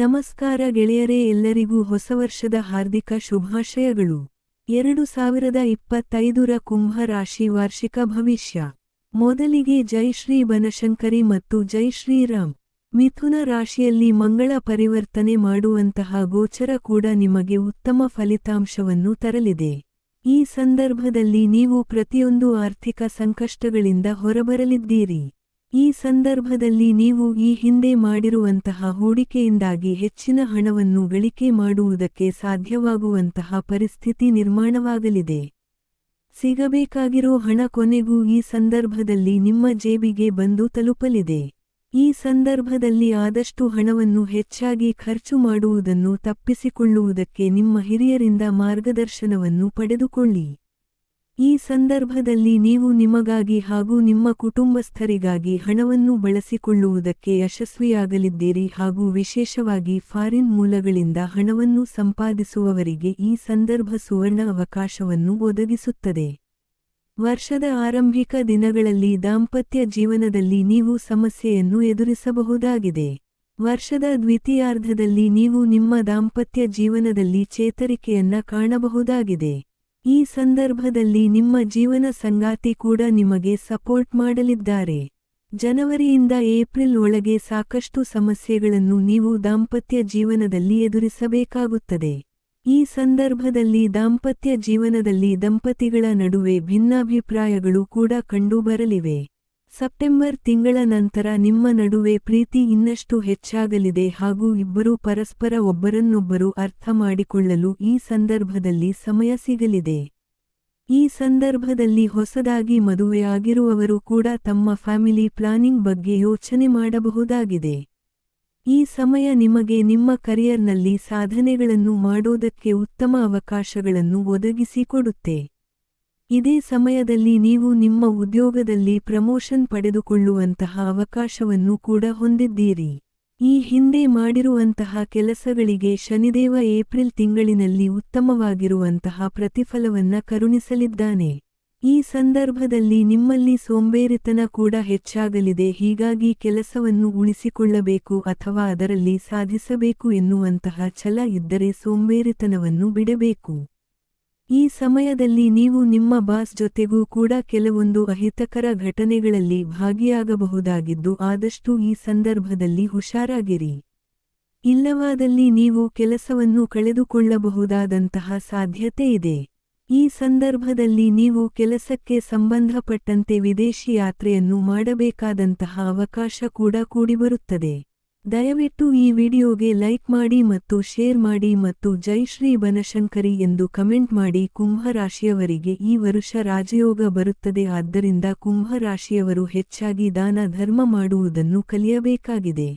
ನಮಸ್ಕಾರ ಗೆಳೆಯರೇ ಎಲ್ಲರಿಗೂ ಹೊಸ ವರ್ಷದ ಹಾರ್ದಿಕ ಶುಭಾಶಯಗಳು. ಎರಡು ಸಾವಿರದ ಇಪ್ಪತ್ತೈದರ ಕುಂಭ ರಾಶಿ ವಾರ್ಷಿಕ ಭವಿಷ್ಯ. ಮೊದಲಿಗೆ ಜೈ ಶ್ರೀ ಬನಶಂಕರಿ ಮತ್ತು ಜೈ ಶ್ರೀರಾಮ್ ಮಿಥುನ ರಾಶಿಯಲ್ಲಿ ಮಂಗಳ ಪರಿವರ್ತನೆ ಮಾಡುವಂತಹ ಗೋಚರ ಕೂಡ ನಿಮಗೆ ಉತ್ತಮ ಫಲಿತಾಂಶವನ್ನು ತರಲಿದೆ. ಈ ಸಂದರ್ಭದಲ್ಲಿ ನೀವು ಪ್ರತಿಯೊಂದು ಆರ್ಥಿಕ ಸಂಕಷ್ಟಗಳಿಂದ ಹೊರಬರಲಿದ್ದೀರಿ. ಈ ಸಂದರ್ಭದಲ್ಲಿ ನೀವು ಈ ಹಿಂದೆ ಮಾಡಿರುವಂತಹ ಹೂಡಿಕೆಯಿಂದಾಗಿ ಹೆಚ್ಚಿನ ಹಣವನ್ನು ಗಳಿಕೆ ಮಾಡುವುದಕ್ಕೆ ಸಾಧ್ಯವಾಗುವಂತಹ ಪರಿಸ್ಥಿತಿ ನಿರ್ಮಾಣವಾಗಲಿದೆ. ಸಿಗಬೇಕಾಗಿರೋ ಹಣ ಕೊನೆಗೂ ಈ ಸಂದರ್ಭದಲ್ಲಿ ನಿಮ್ಮ ಜೇಬಿಗೆ ಬಂದು ತಲುಪಲಿದೆ. ಈ ಸಂದರ್ಭದಲ್ಲಿ ಆದಷ್ಟು ಹಣವನ್ನು ಹೆಚ್ಚಾಗಿ ಖರ್ಚು ಮಾಡುವುದನ್ನು ತಪ್ಪಿಸಿಕೊಳ್ಳುವುದಕ್ಕೆ ನಿಮ್ಮ ಹಿರಿಯರಿಂದ ಮಾರ್ಗದರ್ಶನವನ್ನು ಪಡೆದುಕೊಳ್ಳಿ. ಈ ಸಂದರ್ಭದಲ್ಲಿ ನೀವು ನಿಮಗಾಗಿ ಹಾಗೂ ನಿಮ್ಮ ಕುಟುಂಬಸ್ಥರಿಗಾಗಿ ಹಣವನ್ನು ಬಳಸಿಕೊಳ್ಳುವುದಕ್ಕೆ ಯಶಸ್ವಿಯಾಗಲಿದ್ದೀರಿ ಹಾಗೂ ವಿಶೇಷವಾಗಿ ಫಾರಿನ್ ಮೂಲಗಳಿಂದ ಹಣವನ್ನು ಸಂಪಾದಿಸುವವರಿಗೆ ಈ ಸಂದರ್ಭ ಸುವರ್ಣ ಅವಕಾಶವನ್ನು ಒದಗಿಸುತ್ತದೆ. ವರ್ಷದ ಆರಂಭಿಕ ದಿನಗಳಲ್ಲಿ ದಾಂಪತ್ಯ ಜೀವನದಲ್ಲಿ ನೀವು ಸಮಸ್ಯೆಯನ್ನು ಎದುರಿಸಬಹುದಾಗಿದೆ. ವರ್ಷದ ದ್ವಿತೀಯಾರ್ಧದಲ್ಲಿ ನೀವು ನಿಮ್ಮ ದಾಂಪತ್ಯ ಜೀವನದಲ್ಲಿ ಚೇತರಿಕೆಯನ್ನ ಕಾಣಬಹುದಾಗಿದೆ. ಈ ಸಂದರ್ಭದಲ್ಲಿ ನಿಮ್ಮ ಜೀವನ ಸಂಗಾತಿ ಕೂಡ ನಿಮಗೆ ಸಪೋರ್ಟ್ ಮಾಡಲಿದ್ದಾರೆ. ಜನವರಿಯಿಂದ ಏಪ್ರಿಲ್ ಒಳಗೆ ಸಾಕಷ್ಟು ಸಮಸ್ಯೆಗಳನ್ನು ನೀವು ದಾಂಪತ್ಯ ಜೀವನದಲ್ಲಿ ಎದುರಿಸಬೇಕಾಗುತ್ತದೆ. ಈ ಸಂದರ್ಭದಲ್ಲಿ ದಾಂಪತ್ಯ ಜೀವನದಲ್ಲಿ ದಂಪತಿಗಳ ನಡುವೆ ಭಿನ್ನಾಭಿಪ್ರಾಯಗಳು ಕೂಡ ಕಂಡುಬರಲಿವೆ. ಸೆಪ್ಟೆಂಬರ್ ತಿಂಗಳ ನಂತರ ನಿಮ್ಮ ನಡುವೆ ಪ್ರೀತಿ ಇನ್ನಷ್ಟು ಹೆಚ್ಚಾಗಲಿದೆ ಹಾಗೂ ಇಬ್ಬರೂ ಪರಸ್ಪರ ಒಬ್ಬರನ್ನೊಬ್ಬರು ಅರ್ಥ ಮಾಡಿಕೊಳ್ಳಲು ಈ ಸಂದರ್ಭದಲ್ಲಿ ಸಮಯ ಸಿಗಲಿದೆ. ಈ ಸಂದರ್ಭದಲ್ಲಿ ಹೊಸದಾಗಿ ಮದುವೆಯಾಗಿರುವವರು ಕೂಡ ತಮ್ಮ ಫ್ಯಾಮಿಲಿ ಪ್ಲಾನಿಂಗ್ ಬಗ್ಗೆ ಯೋಚನೆ ಮಾಡಬಹುದಾಗಿದೆ. ಈ ಸಮಯ ನಿಮಗೆ ನಿಮ್ಮ ಕರಿಯರ್ನಲ್ಲಿ ಸಾಧನೆಗಳನ್ನು ಮಾಡೋದಕ್ಕೆ ಉತ್ತಮ ಅವಕಾಶಗಳನ್ನು ಒದಗಿಸಿಕೊಡುತ್ತೆ. ಇದೇ ಸಮಯದಲ್ಲಿ ನೀವು ನಿಮ್ಮ ಉದ್ಯೋಗದಲ್ಲಿ ಪ್ರಮೋಷನ್ ಪಡೆದುಕೊಳ್ಳುವಂತಹ ಅವಕಾಶವನ್ನು ಕೂಡ ಹೊಂದಿದ್ದೀರಿ. ಈ ಹಿಂದೆ ಮಾಡಿರುವಂತಹ ಕೆಲಸಗಳಿಗೆ ಶನಿದೇವ ಏಪ್ರಿಲ್ ತಿಂಗಳಿನಲ್ಲಿ ಉತ್ತಮವಾಗಿರುವಂತಹ ಪ್ರತಿಫಲವನ್ನ ಕರುಣಿಸಲಿದ್ದಾನೆ. ಈ ಸಂದರ್ಭದಲ್ಲಿ ನಿಮ್ಮಲ್ಲಿ ಸೋಂಬೇರಿತನ ಕೂಡ ಹೆಚ್ಚಾಗಲಿದೆ, ಹೀಗಾಗಿ ಕೆಲಸವನ್ನು ಉಳಿಸಿಕೊಳ್ಳಬೇಕು ಅಥವಾ ಅದರಲ್ಲಿ ಸಾಧಿಸಬೇಕು ಎನ್ನುವಂತಹ ಛಲ ಇದ್ದರೆ ಸೋಂಬೇರಿತನವನ್ನು ಬಿಡಬೇಕು. ಈ ಸಮಯದಲ್ಲಿ ನೀವು ನಿಮ್ಮ ಬಾಸ್ ಜೊತೆಗೂ ಕೂಡ ಕೆಲವೊಂದು ಅಹಿತಕರ ಘಟನೆಗಳಲ್ಲಿ ಭಾಗಿಯಾಗಬಹುದಾಗಿದ್ದು ಆದಷ್ಟು ಈ ಸಂದರ್ಭದಲ್ಲಿ ಹುಷಾರಾಗಿರಿ. ಇಲ್ಲವಾದಲ್ಲಿ ನೀವು ಕೆಲಸವನ್ನು ಕಳೆದುಕೊಳ್ಳಬಹುದಾದಂತಹ ಸಾಧ್ಯತೆ ಇದೆ. ಈ ಸಂದರ್ಭದಲ್ಲಿ ನೀವು ಕೆಲಸಕ್ಕೆ ಸಂಬಂಧಪಟ್ಟಂತೆ ವಿದೇಶಿ ಯಾತ್ರೆಯನ್ನು ಮಾಡಬೇಕಾದಂತಹ ಅವಕಾಶ ಕೂಡ ಕೂಡಿಬರುತ್ತದೆ. ದಯವಿಟ್ಟು ಈ ವಿಡಿಯೋಗೆ ಲೈಕ್ ಮಾಡಿ ಮತ್ತು ಶೇರ್ ಮಾಡಿ ಮತ್ತು ಜೈ ಶ್ರೀ ಬನಶಂಕರಿ ಎಂದು ಕಮೆಂಟ್ ಮಾಡಿ ಕುಂಭ ರಾಶಿಯವರಿಗೆ ಈ ವರುಷ ರಾಜಯೋಗ ಬರುತ್ತದೆ ಆದ್ದರಿಂದ ಕುಂಭ ರಾಶಿಯವರು ಹೆಚ್ಚಾಗಿ ದಾನ ಧರ್ಮ ಮಾಡುವುದನ್ನು ಕಲಿಯಬೇಕಾಗಿದೆ.